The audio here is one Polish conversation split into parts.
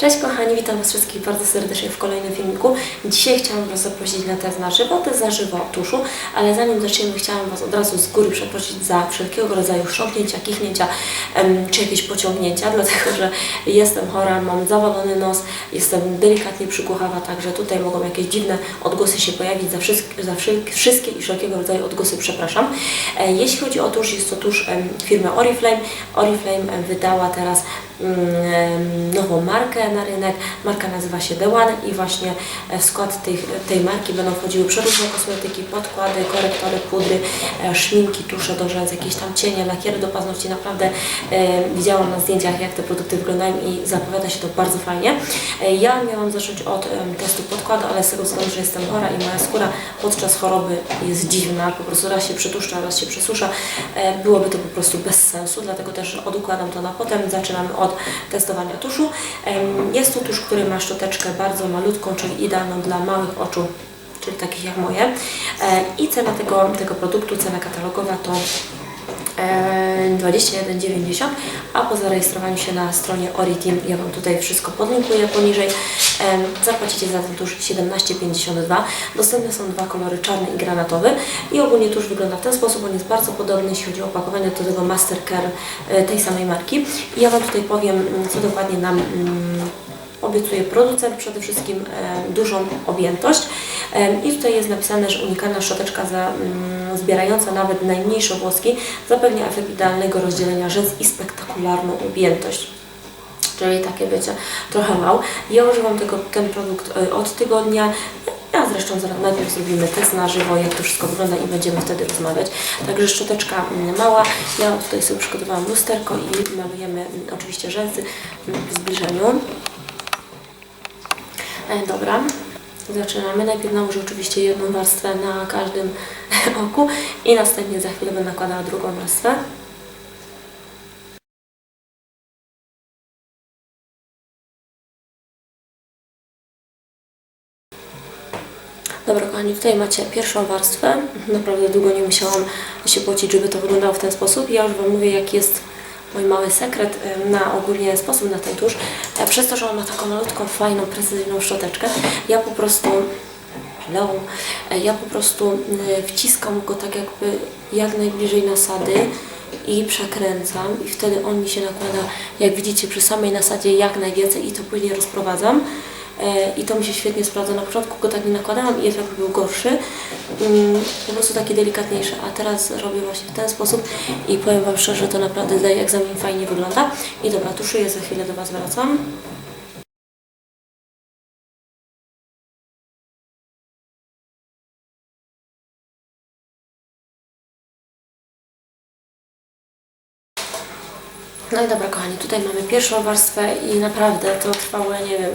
Cześć kochani, witam Was wszystkich bardzo serdecznie w kolejnym filmiku. Dzisiaj chciałam Was zaprosić na test na żywo, test na żywo tuszu, ale zanim zaczniemy chciałam Was od razu z góry przeprosić za wszelkiego rodzaju chrząknięcia, kichnięcia czy jakieś pociągnięcia, dlatego że jestem chora, mam zawalony nos, jestem delikatnie przygłuchawa, także tutaj mogą jakieś dziwne odgłosy się pojawić, za, wszystkie, za wszystkie i wszelkiego rodzaju odgłosy przepraszam. E, Jeśli chodzi o tusz, jest to tusz firmy Oriflame. Oriflame wydała teraz nową markę na rynek. Marka nazywa się The One i właśnie e, w skład tej, tej marki będą wchodziły przeróżne kosmetyki, podkłady, korektory, pudry, e, szminki, tusze do rzęs, jakieś tam cienie, lakiery do paznokci. Naprawdę e, widziałam na zdjęciach, jak te produkty wyglądają i zapowiada się to bardzo fajnie. Ja miałam zacząć od testu podkładu, ale z tego względu, że jestem chora i moja skóra podczas choroby jest dziwna, po prostu raz się przetłuszcza, raz się przesusza, byłoby to po prostu bez sensu, dlatego też odkładam to na potem. Zaczynamy od testowania tuszu. Jest to tusz, który ma szczoteczkę bardzo malutką, czyli idealną dla małych oczu, czyli takich jak moje. E, I cena tego, tego produktu, cena katalogowa to e, 21,90, a po zarejestrowaniu się na stronie Oriteam, ja Wam tutaj wszystko podlinkuję poniżej, zapłacicie za ten tusz 17,52. Dostępne są dwa kolory, czarny i granatowy i ogólnie tusz wygląda w ten sposób, on jest bardzo podobny, jeśli chodzi o opakowanie do tego Mastercare e, tej samej marki. I ja Wam tutaj powiem, mm, co dokładnie nam mm, obiecuje producent przede wszystkim e, dużą objętość e, i tutaj jest napisane, że unikalna szczoteczka za, mm, zbierająca nawet najmniejsze włoski zapewnia efekt idealnego rozdzielenia rzęs i spektakularną objętość. Czyli takie wiecie, trochę wow. Ja używam tego, ten produkt e, od tygodnia. Ja zresztą zaraz najpierw zrobimy test na żywo, jak to wszystko wygląda i będziemy wtedy rozmawiać. Także szczoteczka mm, mała. Ja tutaj sobie przygotowałam lusterko i malujemy mm, oczywiście rzęsy w zbliżeniu. E, Dobra, zaczynamy. Najpierw nałożę oczywiście jedną warstwę na każdym oku i następnie za chwilę będę nakładała drugą warstwę. Dobra, kochani, tutaj macie pierwszą warstwę. Naprawdę długo nie musiałam się pocić, żeby to wyglądało w ten sposób. Ja już Wam mówię, jaki jest mój mały sekret na ogólnie sposób na ten tusz. E, Przez to, że on ma taką malutką, fajną, precyzyjną szczoteczkę, ja po prostu hello, E, ja po prostu y, wciskam go tak jakby jak najbliżej nasady i przekręcam i wtedy on mi się nakłada, jak widzicie, przy samej nasadzie jak najwięcej i to później rozprowadzam. E, I to mi się świetnie sprawdza. Na początku go tak nie nakładałam i efekt był gorszy, mm, po prostu taki delikatniejszy, a teraz robię właśnie w ten sposób i powiem Wam szczerze, to naprawdę daje egzamin, fajnie wygląda. I dobra, tuszuję, za chwilę do Was wracam. No i dobra, kochani, tutaj mamy pierwszą warstwę i naprawdę to trwało, nie wiem,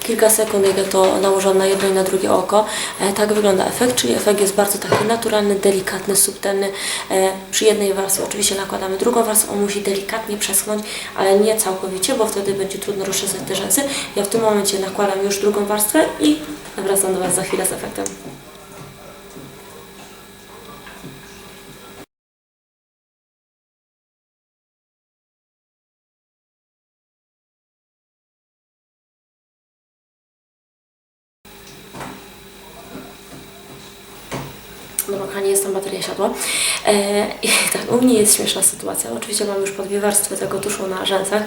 kilka sekund, jak ja to nałożyłam na jedno i na drugie oko. E, tak wygląda efekt, czyli efekt jest bardzo taki naturalny, delikatny, subtelny. E, przy jednej warstwie oczywiście nakładamy drugą warstwę, on musi delikatnie przeschnąć, ale nie całkowicie, bo wtedy będzie trudno rozczesać te rzęsy. Ja w tym momencie nakładam już drugą warstwę i wracam do Was za chwilę z efektem. Dobra, kochani, jest tam bateria siadła. E, I tak, u mnie jest śmieszna sytuacja. Oczywiście mam już po dwie warstwy tego tuszu na rzęsach.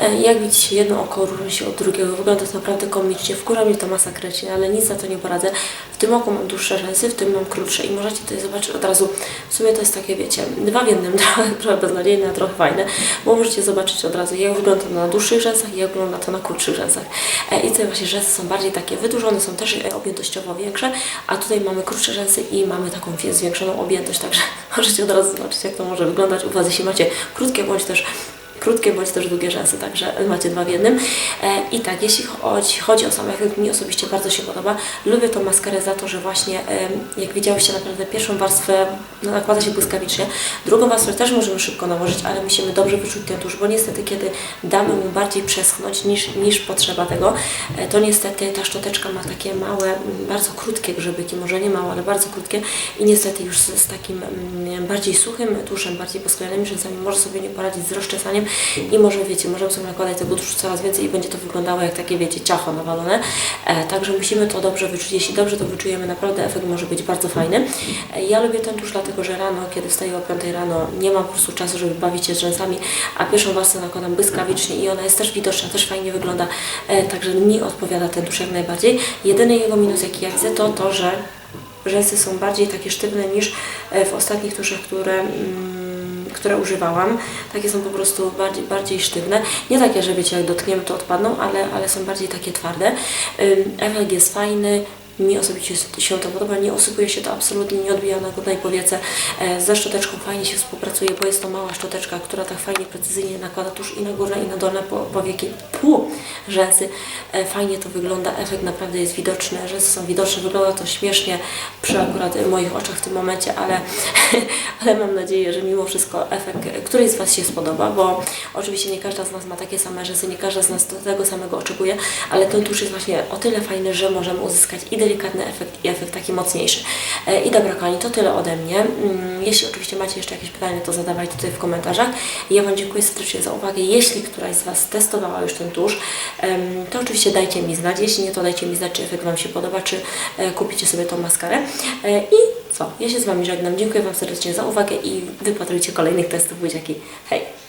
E, jak widzicie, jedno oko różni się od drugiego. Wygląda to naprawdę komicznie. Wkurza mnie to masakrycznie, ale nic na to nie poradzę. W tym oku mam dłuższe rzęsy, w tym mam krótsze. I możecie tutaj zobaczyć od razu. W sumie to jest takie, wiecie, dwa w jednym. Trochę, beznadziejne, a trochę fajne. Bo możecie zobaczyć od razu, jak wygląda to na dłuższych rzęsach i jak wygląda to na krótszych rzęsach. E, I tutaj właśnie rzęsy są bardziej takie wydłużone, są też objętościowo większe, a tutaj mamy krótsze rzęsy i mamy taką wie- zwiększoną objętość, także możecie od razu zobaczyć, jak to może wyglądać. U Was, jeśli macie krótkie bądź też krótkie bądź też długie rzęsy, także macie dwa w jednym. E, I tak, jeśli chodzi, chodzi o sam efekt, mi osobiście bardzo się podoba. Lubię tą maskarę za to, że właśnie, jak widziałyście, naprawdę pierwszą warstwę no, nakłada się błyskawicznie. Drugą warstwę też możemy szybko nałożyć, ale musimy dobrze wyczuć ten tusz, bo niestety, kiedy damy mu bardziej przeschnąć niż, niż potrzeba tego, e, to niestety ta szczoteczka ma takie małe, bardzo krótkie grzybyki, może nie małe, ale bardzo krótkie i niestety już z, z takim bardziej suchym tuszem, bardziej posklejonym rzęsami może sobie nie poradzić z rozczesaniem i może wiecie, możemy sobie nakładać tego tuszu coraz więcej i będzie to wyglądało jak takie, wiecie, ciacho nawalone. E, także musimy to dobrze wyczuć. Jeśli dobrze to wyczujemy, naprawdę efekt może być bardzo fajny. E, ja lubię ten tusz dlatego, że rano, kiedy wstaję o 5 rano, nie mam po prostu czasu, żeby bawić się z rzęsami, a pierwszą warstwę nakładam błyskawicznie i ona jest też widoczna, też fajnie wygląda. E, także mi odpowiada ten tusz jak najbardziej. Jedyny jego minus, jaki ja widzę, to to, że rzęsy są bardziej takie sztywne niż e, w ostatnich tuszach, które, mm, które używałam. Takie są po prostu bardziej, bardziej sztywne. Nie takie, że wiecie, jak dotkniemy to odpadną, ale, ale są bardziej takie twarde. Efekt jest fajny. Mi osobiście się to podoba, nie osypuje się to absolutnie, nie odbija na górnej powiece. E, Ze szczoteczką fajnie się współpracuje, bo jest to mała szczoteczka, która tak fajnie, precyzyjnie nakłada tuż i na górne i na dolne po- powieki, pu, rzęsy. E, Fajnie to wygląda, efekt naprawdę jest widoczny, rzęsy są widoczne, wygląda to śmiesznie przy akurat moich oczach w tym momencie, ale, ale mam nadzieję, że mimo wszystko efekt któryś z Was się spodoba, bo oczywiście nie każda z nas ma takie same rzęsy, nie każda z nas tego samego oczekuje, ale ten tusz jest właśnie o tyle fajny, że możemy uzyskać i delikatny efekt, i efekt taki mocniejszy. E, I dobra, kochani, to tyle ode mnie. Mm, Jeśli oczywiście macie jeszcze jakieś pytania, to zadawajcie tutaj w komentarzach. Ja Wam dziękuję serdecznie za uwagę. Jeśli któraś z Was testowała już ten tusz, to oczywiście dajcie mi znać. Jeśli nie, to dajcie mi znać, czy efekt Wam się podoba, czy e, kupicie sobie tą maskarę. E, I co? Ja się z Wami żegnam. Dziękuję Wam serdecznie za uwagę i wypatrujcie kolejnych testów buziaki. Hej!